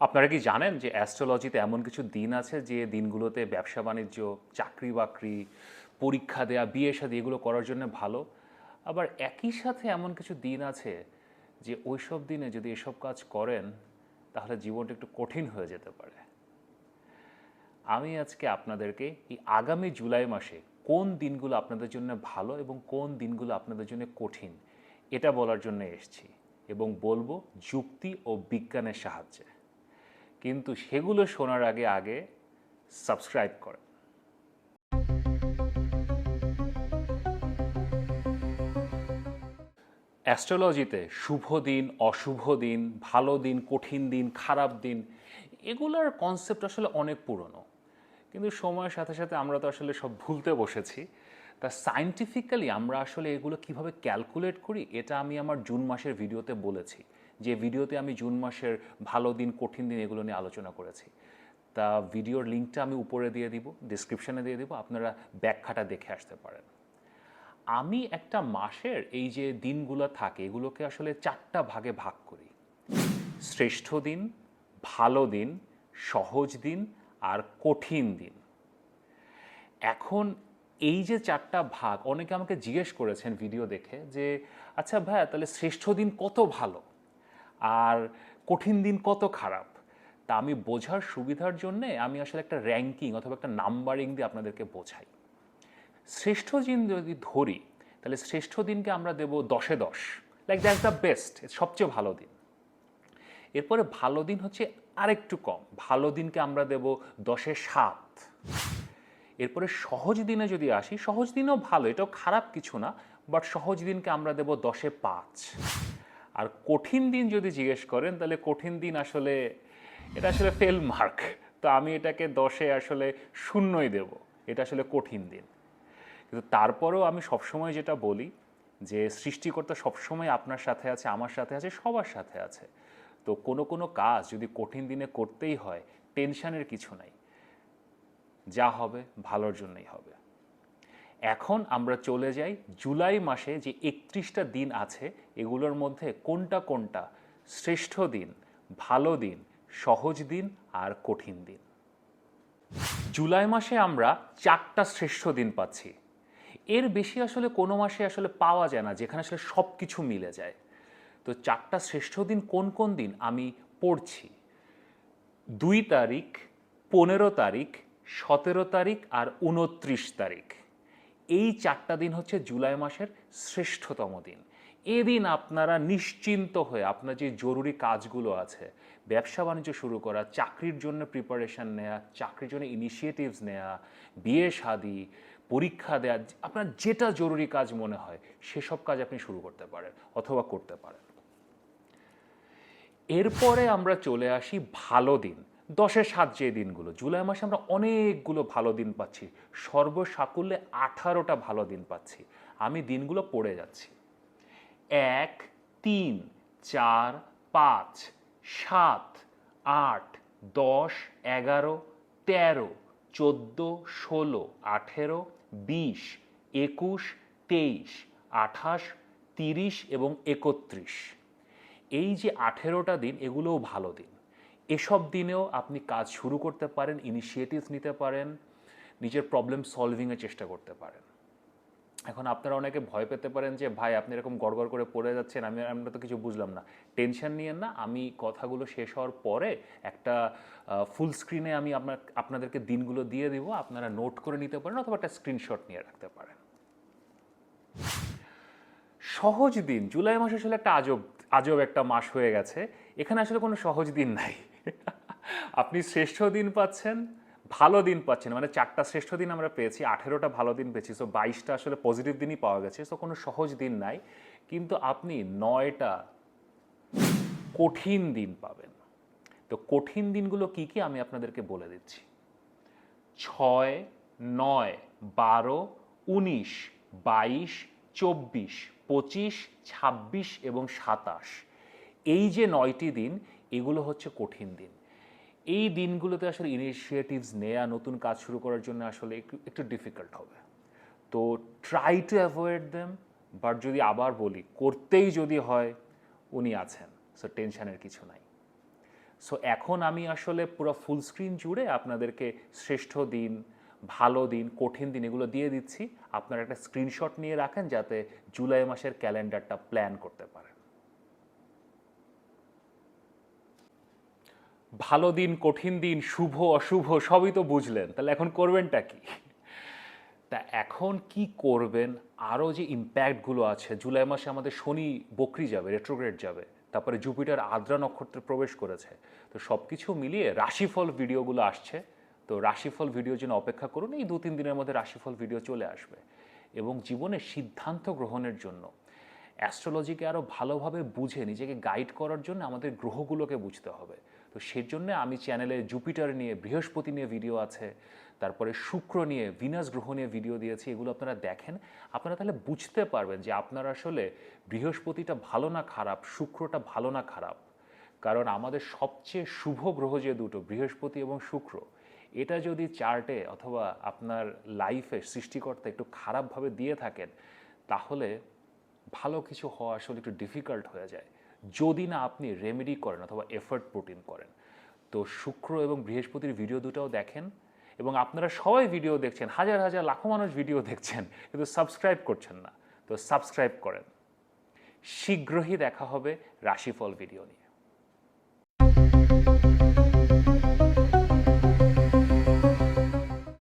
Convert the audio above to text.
আপনারা কি জানেন যে অ্যাস্ট্রোলজিতে এমন কিছু দিন আছে যে দিনগুলোতে ব্যবসা, বাণিজ্য, চাকরি, বাকরি, পরীক্ষা দেয়া, বিয়ে শাদী এগুলো করার জন্য ভালো? আবার একই সাথে এমন কিছু দিন আছে যে ওইসব দিনে যদি এসব কাজ করেন, তাহলে জীবনটা একটু কঠিন হয়ে যেতে পারে। আমি আজকে আপনাদেরকে এই আগামী জুলাই মাসে কোন দিনগুলো আপনাদের জন্য ভালো এবং কোন দিনগুলো আপনাদের জন্য কঠিন, এটা বলার জন্য এসেছি এবং বলব যুক্তি ও বিজ্ঞানের সাহায্যে। কিন্তু সেগুলো শোনার আগে আগে সাবস্ক্রাইব করে। অ্যাস্ট্রোলজিতে শুভ দিন, অশুভ দিন, ভালো দিন, কঠিন দিন, খারাপ দিন, এগুলোর কনসেপ্ট আসলে অনেক পুরনো। কিন্তু সময়ের সাথে সাথে আমরা তো আসলে সব ভুলতে বসেছি। তা সায়েন্টিফিক্যালি আমরা আসলে এগুলো কীভাবে ক্যালকুলেট করি, এটা আমি আমার জুন মাসের ভিডিওতে বলেছি। যে ভিডিওতে আমি জুন মাসের ভালো দিন, কঠিন দিন এগুলো নিয়ে আলোচনা করেছি। তা ভিডিওর লিঙ্কটা আমি উপরে দিয়ে দিব ডিসক্রিপশনে দিয়ে দিব, আপনারা ব্যাখ্যাটা দেখে আসতে পারেন। আমি একটা মাসের এই যে দিনগুলো থাকে, এগুলোকে আসলে চারটা ভাগে ভাগ করি। শ্রেষ্ঠ দিন, ভালো দিন, সহজ দিন আর কঠিন দিন। এখন এই যে চারটা ভাগ, অনেকে আমাকে জিজ্ঞেস করেছেন ভিডিও দেখে যে আচ্ছা ভাইয়া, তাহলে শ্রেষ্ঠ দিন কত ভালো? আর কঠিন দিন কত খারাপ, তা আমি বোঝার সুবিধার জন্যে আমি আসলে একটা র্যাঙ্কিং অথবা একটা নাম্বারিং দিয়ে আপনাদেরকে বোঝাই। শ্রেষ্ঠ দিন যদি ধরি, তাহলে শ্রেষ্ঠ দিনকে আমরা দেব দশে দশ। লাইক দ্যাটস দ্য বেস্ট সবচেয়ে ভালো দিন। এরপরে ভালো দিন হচ্ছে আরেকটু কম, ভালো দিনকে আমরা দেব দশে সাত। এরপরে সহজ দিনে যদি আসি, সহজ দিনও ভালো, এটাও খারাপ কিছু না বাট সহজ দিনকে আমরা দেব দশে পাঁচ। আর কঠিন দিন যদি জিজ্ঞেস করেন, তাহলে কঠিন দিন আসলে, এটা আসলে ফেল মার্ক তো আমি এটাকে দশে আসলে শূন্যই দেব। এটা আসলে কঠিন দিন। কিন্তু তারপরেও আমি সবসময় যেটা বলি, যে সৃষ্টিকর্তা সবসময় আপনার সাথে আছে, আমার সাথে আছে, সবার সাথে আছে। তো কোনো কোনো কাজ যদি কঠিন দিনে করতেই হয় টেনশনের কিছু নাই। যা হবে, ভালোর জন্যই হবে। এখন আমরা চলে যাই জুলাই মাসে যে একত্রিশটা দিন আছে, এগুলোর মধ্যে কোনটা কোনটা? শ্রেষ্ঠ দিন, ভালো দিন, সহজ দিন আর কঠিন দিন। জুলাই মাসে আমরা চারটা শ্রেষ্ঠ দিন পাচ্ছি। এর বেশি আসলে কোনো মাসে আসলে পাওয়া যায় না, যেখানে আসলে সব কিছু মিলে যায়। তো চারটা শ্রেষ্ঠ দিন কোন কোন দিন? আমি পড়ছি। দুই তারিখ, পনেরো তারিখ, সতেরো তারিখ আর উনত্রিশ তারিখ। এই চারটা দিন হচ্ছে জুলাই মাসের শ্রেষ্ঠতম দিন। এদিন আপনারা নিশ্চিন্ত হয়ে আপনার যে জরুরি কাজগুলো আছে, ব্যবসা বাণিজ্য শুরু করা, চাকরির জন্য প্রিপারেশন নেওয়া চাকরির জন্য ইনিশিয়েটিভস নেওয়া বিয়ে শাদি, পরীক্ষা দেওয়া আপনার যেটা জরুরি কাজ মনে হয়, সেসব কাজ আপনি শুরু করতে পারেন অথবা করতে পারেন। এরপরে আমরা চলে আসি ভালো দিন। দশের সাত যে দিনগুলো, জুলাই মাসে আমরা অনেকগুলো ভালো দিন পাচ্ছি, সর্বসাকুল্যে আঠারোটা ভালো দিন পাচ্ছি। আমি দিনগুলো পড়ে যাচ্ছি। এক, তিন, চার, পাঁচ, সাত, আট, দশ, এগারো, তেরো, চোদ্দ, ষোলো, আঠেরো, বিশ, একুশ, তেইশ, আঠাশ, তিরিশ এবং একত্রিশ। এই যে আঠেরোটা দিন, এগুলোও ভালো দিন। এসব দিনেও আপনি কাজ শুরু করতে পারেন ইনিশিয়েটিভস নিতে পারেন, নিজের প্রবলেম সলভিংয়ের চেষ্টা করতে পারেন। এখন আপনারা অনেকে ভয় পেতে পারেন যে, ভাই, আপনি এরকম গড়গড় করে পড়ে যাচ্ছেন, আমি আমরা তো কিছু বুঝলাম না। টেনশন নিয়েন না, আমি কথাগুলো শেষ হওয়ার পরে একটা ফুল স্ক্রিনে আমি আপনার, আপনাদেরকে দিনগুলো দিয়ে দিব। আপনারা নোট করে নিতে পারেন অথবা একটা স্ক্রিনশট নিয়ে রাখতে পারেন। সহজ দিন, জুলাই মাস আসলে একটা আজব আজব একটা মাস হয়ে গেছে। এখানে আসলে কোনো সহজ দিন নাই। আপনি শ্রেষ্ঠ দিন পাচ্ছেন, ভালো দিন পাচ্ছেন মানে চারটা শ্রেষ্ঠ দিন আমরা পেয়েছি, আঠেরোটা ভালো দিন পেয়েছি সো বাইশটা আসলে পজিটিভ দিনই পাওয়া গেছে সো কোনো সহজ দিন নাই, কিন্তু আপনি নয়টা কঠিন দিন পাবেন। তো কঠিন দিনগুলো কি কি আমি আপনাদেরকে বলে দিচ্ছি। ছয়, নয়, বারো, উনিশ, বাইশ, চব্বিশ, পঁচিশ, ছাব্বিশ এবং সাতাশ। এই যে নয়টি দিন এগুলো হচ্ছে কঠিন দিন। এই দিনগুলোতে আসলে ইনিশিয়েটিভস নেয়া, নতুন কাজ শুরু করার জন্য আসলে একটু একটু ডিফিকাল্ট হবে। তো try to avoid them but যদি আবার বলি, করতেই যদি হয়, উনি আছেন। সো টেনশনের কিছু নাই। সো এখন আমি আসলে পুরো ফুল স্ক্রিন জুড়ে আপনাদেরকে শ্রেষ্ঠ দিন, ভালো দিন, কঠিন দিন এগুলো দিয়ে দিচ্ছি। আপনারা একটা স্ক্রিনশট নিয়ে রাখেন যাতে জুলাই মাসের ক্যালেন্ডারটা প্ল্যান করতে পারেন। ভালো দিন, কঠিন দিন, শুভ, অশুভ, সবই তো বুঝলেন। তাহলে এখন করবেনটা কি? তা এখন কি করবেন? আরও যে ইম্প্যাক্টগুলো আছে, জুলাই মাসে আমাদের শনি বকরি যাবে রেট্রোগ্রেড যাবে, তারপরে জুপিটার আদ্রা নক্ষত্রে প্রবেশ করেছে। তো সব কিছু মিলিয়ে রাশিফল ভিডিওগুলো আসছে। তো রাশিফল ভিডিওর জন্য অপেক্ষা করুন, এই দু তিন দিনের মধ্যে রাশিফল ভিডিও চলে আসবে। এবং জীবনে সিদ্ধান্ত গ্রহণের জন্য অ্যাস্ট্রোলজিকে আরও ভালোভাবে বুঝে, নিজেকে গাইড করার জন্য আমাদের গ্রহগুলোকে বুঝতে হবে। তো সেজন্য আমি চ্যানেলে জুপিটার নিয়ে, বৃহস্পতি নিয়ে ভিডিও আছে, তারপরে শুক্র নিয়ে ভিনাস গ্রহ নিয়ে ভিডিও দিয়েছি, এগুলো আপনারা দেখেন। আপনারা তাহলে বুঝতে পারবেন যে আপনার আসলে বৃহস্পতিটা ভালো না খারাপ, শুক্রটা ভালো না খারাপ। কারণ আমাদের সবচেয়ে শুভ গ্রহ যে দুটো, বৃহস্পতি এবং শুক্র, এটা যদি চার্টে অথবা আপনার লাইফে সৃষ্টিকর্তা একটু খারাপভাবে দিয়ে থাকেন, তাহলে ভালো কিছু হওয়া আসলে একটু ডিফিকাল্ট হয়ে যায়। যদি না আপনি রেমেডি করেন অথবা এফর্ট প্রোটিন করেন। তো শুক্র এবং বৃহস্পতির ভিডিও দুটাও দেখেন এবং আপনারা সবাই ভিডিও দেখছেন, হাজার হাজার, লাখো মানুষ ভিডিও দেখছেন, কিন্তু সাবস্ক্রাইব করছেন না। তো সাবস্ক্রাইব করেন। শীঘ্রই দেখা হবে রাশিফল ভিডিও নিয়ে।